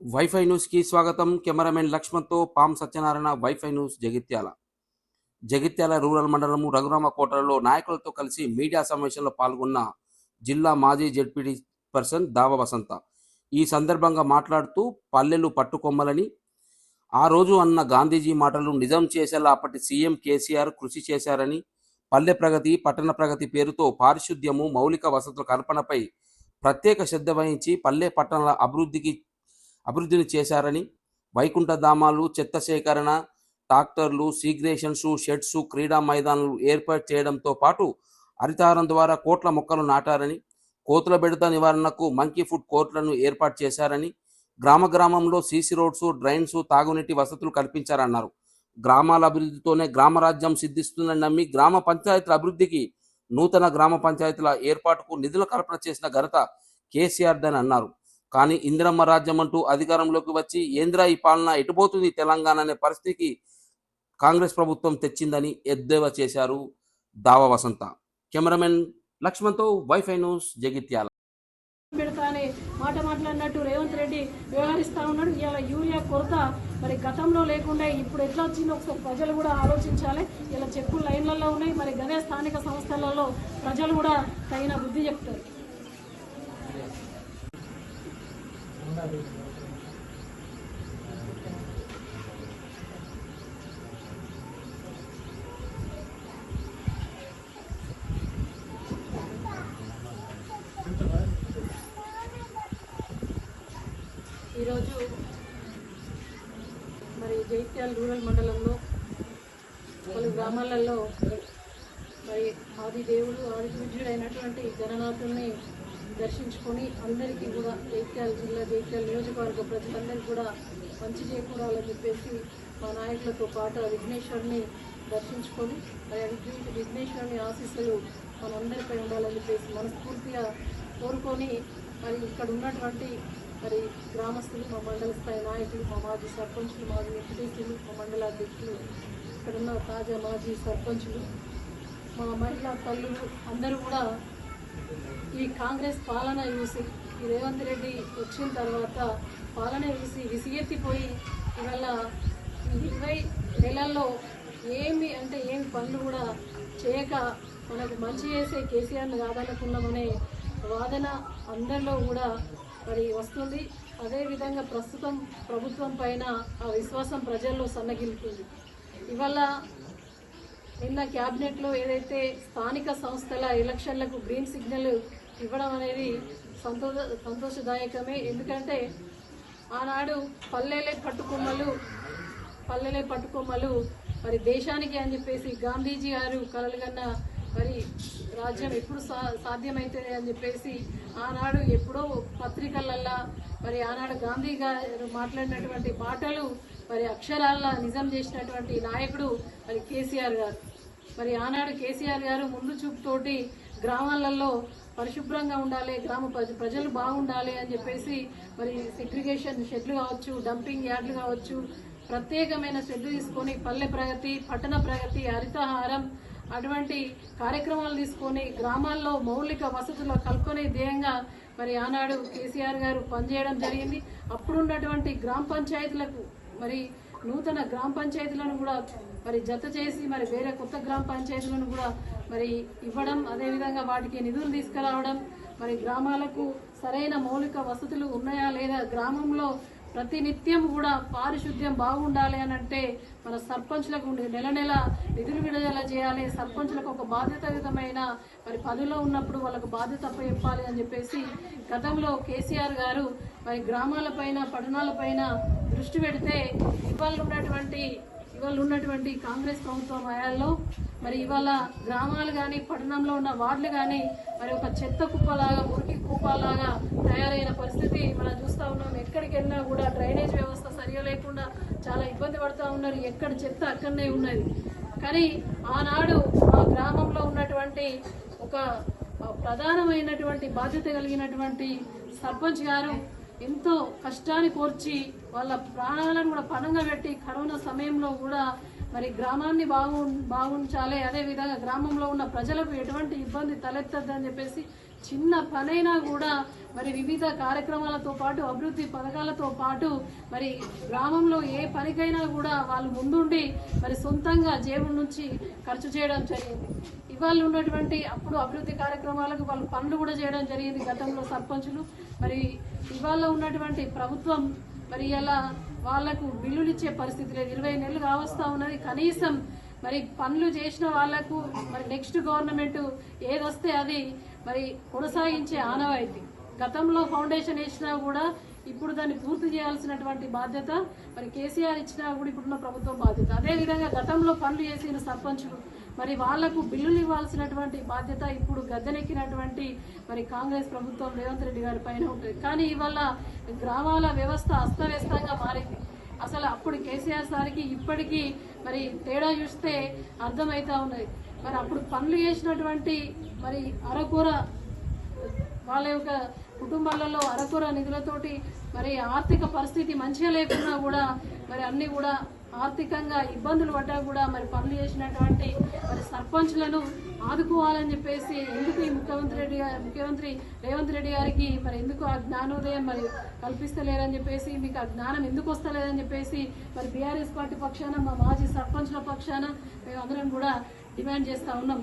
Wifi న్యూస్కి స్వాగతం. Cameraman లక్ష్మణ్తో పాం Satyanarayana WiFi news Jagtial. Jagtial rural మండలము రఘురామ కోటలో నాయకులతో కలిసి మీడియా సమావేశంలో పాల్గొన్న జిల్లా మాజీ జడ్పీటీ పర్సన్ దావ వసంత. ఈ సందర్భంగా మాట్లాడుతూ పల్లెలు పట్టుకొమ్మలని ఆ రోజు అన్న గాంధీజీ మాటలు నిజం చేసేలా అప్పటి సీఎం కేసీఆర్ కృషి చేశారని పల్లె ప్రగతి పట్టణ ప్రగతి పేరుతో పారిశుద్ధ్యము మౌలిక వసతుల కల్పనపై ప్రత్యేక శ్రద్ధ వహించి పల్లె పట్టణాల అభివృద్ధికి అభివృద్ధిని చేశారని వైకుంఠధామాలు చెత్త సేకరణ ట్రాక్టర్లు సీగ్రేషన్స్ షెడ్స్ క్రీడా మైదానాలు ఏర్పాటు చేయడంతో పాటు హరితహారం ద్వారా కోట్ల మొక్కలు నాటారని కోతుల బెడత నివారణకు మంకీ ఫుడ్ కోర్టులను ఏర్పాటు చేశారని గ్రామ గ్రామంలో సీసీ రోడ్స్ డ్రైన్స్ తాగునీటి వసతులు కల్పించారన్నారు. గ్రామాల అభివృద్ధితోనే గ్రామరాజ్యం సిద్ధిస్తుందని నమ్మి గ్రామ పంచాయతీల అభివృద్ధికి నూతన గ్రామ పంచాయతీల ఏర్పాటుకు నిధుల కల్పన చేసిన ఘనత కేసీఆర్ అని అన్నారు. కానీ ఇందిరమ్మ రాజ్యం అంటూ అధికారంలోకి వచ్చి ఏంద్రా ఈ పాలన? ఎటుపోతుంది తెలంగాణ అనే పరిస్థితికి కాంగ్రెస్ ప్రభుత్వం తెచ్చిందని ఎద్దేవా చేశారు దావ వసంత. కెమెరామెన్ లక్ష్మణ్తో వైఫై న్యూస్ జగిత్యాల. పెడతా అనే మాట మాట్లాడినట్టు రేవంత్ రెడ్డి వ్యవహరిస్తా ఉన్నాడు. ఇలా యూరియా కొరత మరి గతంలో లేకుండా ఇప్పుడు ఎట్లా వచ్చిందో ఒకసారి ప్రజలు కూడా ఆలోచించాలి. ఇలా చెప్పులు లైన్లలో ఉన్నాయి. మరి గదే స్థానిక సంస్థలలో ప్రజలు కూడా తగిన బుద్ధి చెప్తారు. ఈరోజు మరి జైత్యాల రూరల్ మండలంలో పలు గ్రామాలలో మరి ఆది దేవుడు ఆది విద్యుడైనటువంటి జగన్నాథుల్ని దర్శించుకొని అందరికీ కూడా జైత్యాల జిల్లా జైత్యాల నియోజకవర్గ ప్రజలందరికీ కూడా మంచి చేకూరాలని చెప్పేసి మా నాయకులతో పాటు ఆ విఘ్నేశ్వరుని దర్శించుకొని మరి విఘ్నేశ్వరుని ఆశీస్సులు మనందరిపై ఉండాలని చెప్పేసి మనస్ఫూర్తిగా కోరుకొని మరి ఇక్కడ ఉన్నటువంటి మరి గ్రామస్తులు మా మండల స్థాయి నాయకులు మా మాజీ సర్పంచులు మాజీ ఎంపీటీసీలు మా మండల అధ్యక్షులు ఇక్కడున్న తాజా మాజీ సర్పంచులు మా మహిళా తల్లులు అందరూ కూడా ఈ కాంగ్రెస్ పాలన చూసి ఈ రేవంత్ రెడ్డి వచ్చిన తర్వాత పాలన చూసి విసిగెత్తిపోయి ఇవాళ ఇరవై నెలల్లో ఏమి అంటే ఏమి పనులు కూడా చేయక మనకు మంచి చేసే కేసీఆర్ని కాదనుకున్నామనే వాదన అందరిలో కూడా మరి వస్తుంది. అదేవిధంగా ప్రస్తుతం ప్రభుత్వం పైన ఆ విశ్వాసం ప్రజల్లో సన్నగిలుతుంది ఇవాళ నిన్న క్యాబినెట్లో ఏదైతే స్థానిక సంస్థల ఎలక్షన్లకు గ్రీన్ సిగ్నల్ ఇవ్వడం అనేది సంతోష సంతోషదాయకమే. ఎందుకంటే ఆనాడు పల్లెలే పట్టుకొమ్మలు పల్లెలే పట్టుకొమ్మలు. మరి దేశానికి అని చెప్పేసి గాంధీజీ గారు కలలుగన్న మరి రాజ్యం ఎప్పుడు సా సాధ్యమవుతుంది అని చెప్పేసి ఆనాడు ఎప్పుడో పత్రికలల్లా మరి ఆనాడు గాంధీ గారు మాట్లాడినటువంటి మాటలు మరి అక్షరాల నిజం చేసినటువంటి నాయకుడు మరి కేసీఆర్ గారు. మరి ఆనాడు కేసీఆర్ గారు ముందు చూపుతోటి గ్రామాలలో పరిశుభ్రంగా ఉండాలి గ్రామ ప్రజలు బాగుండాలి అని చెప్పేసి మరి సెగ్రిగేషన్ షెడ్లు కావచ్చు డంపింగ్ యార్డ్లు కావచ్చు ప్రత్యేకమైన షెడ్లు తీసుకొని పల్లె ప్రగతి పట్టణ ప్రగతి హరితహారం అటువంటి కార్యక్రమాలు తీసుకొని గ్రామాల్లో మౌలిక వసతులు కల్పనే ధ్యేయంగా మరి ఆనాడు కేసీఆర్ గారు పనిచేయడం జరిగింది. అప్పుడున్నటువంటి గ్రామ పంచాయతీలకు మరి నూతన గ్రామ పంచాయతీలను కూడా మరి జత చేసి మరి వేరే కొత్త గ్రామ పంచాయతీలను కూడా మరి ఇవ్వడం అదేవిధంగా వాటికి నిధులు తీసుకురావడం మరి గ్రామాలకు సరైన మౌలిక వసతులు ఉన్నాయా లేదా గ్రామంలో ప్రతి నిత్యం కూడా పారిశుద్ధ్యం బాగుండాలి అని అంటే మన సర్పంచ్లకు ఉండే నెల నెల నిధులు విడుదల చేయాలి. సర్పంచ్లకు ఒక బాధ్యతాయుతమైన మరి పదవిలో ఉన్నప్పుడు వాళ్ళకు బాధ్యత చెప్పాలి అని చెప్పేసి గతంలో కేసీఆర్ గారు మరి గ్రామాలపైన పట్టణాలపైన దృష్టి పెడితే ఇవాళ ఉన్నటువంటి ఇవాళ ఉన్నటువంటి కాంగ్రెస్ ప్రభుత్వం హయాల్లో మరి ఇవాళ గ్రామాలు కానీ పట్టణంలో ఉన్న వార్డులు కానీ మరి ఒక చెత్త కుప్పలాగా మురికి కుప్పలాగా తయారైన పరిస్థితి మనం చూస్తూ ఉన్నాం. ఎక్కడికి వెళ్ళినా కూడా డ్రైనేజ్ వ్యవస్థ సరిగా లేకుండా చాలా ఇబ్బంది పడుతూ ఉన్నారు. ఎక్కడ చెత్త అక్కడనే ఉన్నది. కానీ ఆనాడు ఆ గ్రామంలో ఉన్నటువంటి ఒక ప్రధానమైనటువంటి బాధ్యత కలిగినటువంటి సర్పంచ్ గారు ఎంతో కష్టాన్ని కోర్చి వాళ్ళ ప్రాణాలను కూడా పణంగా పెట్టి కరోనా సమయంలో కూడా మరి గ్రామాన్ని బాగు బాగుంచాలి. అదేవిధంగా గ్రామంలో ఉన్న ప్రజలకు ఎటువంటి ఇబ్బంది తలెత్తద్దని చెప్పేసి చిన్న పనైనా కూడా మరి వివిధ కార్యక్రమాలతో పాటు అభివృద్ధి పథకాలతో పాటు మరి గ్రామంలో ఏ పనికైనా కూడా వాళ్ళు ముందుండి మరి సొంతంగా జేబు నుంచి ఖర్చు చేయడం జరిగింది. ఇవాళ ఉన్నటువంటి అప్పుడు అభివృద్ధి కార్యక్రమాలకు వాళ్ళు పనులు కూడా చేయడం జరిగింది గతంలో సర్పంచులు. మరి ఇవాళ ఉన్నటువంటి ప్రభుత్వం మరి ఇలా వాళ్ళకు బిల్లులు ఇచ్చే పరిస్థితి లేదు. ఇరవై నెలలు కావస్తా ఉన్నది. కనీసం మరి పనులు చేసిన వాళ్ళకు మరి నెక్స్ట్ గవర్నమెంట్ ఏదొస్తే అది మరి కొనసాగించే ఆనవాయితీ. గతంలో ఫౌండేషన్ వేసినా కూడా ఇప్పుడు దాన్ని పూర్తి చేయాల్సినటువంటి బాధ్యత మరి కేసీఆర్ ఇచ్చినా కూడా ఇప్పుడున్న ప్రభుత్వం బాధ్యత. అదేవిధంగా గతంలో పనులు చేసిన సర్పంచులు మరి వాళ్ళకు బిల్లులు ఇవ్వాల్సినటువంటి బాధ్యత ఇప్పుడు గద్దెనెక్కినటువంటి మరి కాంగ్రెస్ ప్రభుత్వం రేవంత్ రెడ్డి గారి పైన ఉంటుంది. కానీ ఇవాళ గ్రామాల వ్యవస్థ అస్తవ్యస్తంగా మారింది. అసలు అప్పుడు కేసీఆర్ సార్కి ఇప్పటికీ మరి తేడా చూస్తే అర్థమవుతా ఉన్నది. మరి అప్పుడు పనులు చేసినటువంటి మరి అరకూర వాళ్ళ యొక్క కుటుంబాలలో అరకూర నిధులతోటి మరి ఆర్థిక పరిస్థితి మంచిగా లేకున్నా కూడా మరి అన్నీ కూడా ఆర్థికంగా ఇబ్బందులు పడ్డా కూడా మరి పనులు చేసినటువంటి మరి సర్పంచ్లను ఆదుకోవాలని చెప్పేసి ఎందుకు ఈ ముఖ్యమంత్రి రెడ్డి గారు ముఖ్యమంత్రి రేవంత్ రెడ్డి గారికి మరి ఎందుకు ఆ జ్ఞానోదయం మరి కల్పిస్తలేరని చెప్పేసి మీకు ఆ జ్ఞానం ఎందుకు వస్తలేదని చెప్పేసి మరి బీఆర్ఎస్ పార్టీ పక్షాన మా మాజీ సర్పంచ్ల పక్షాన మేము అందరం కూడా డిమాండ్ చేస్తా ఉన్నాం.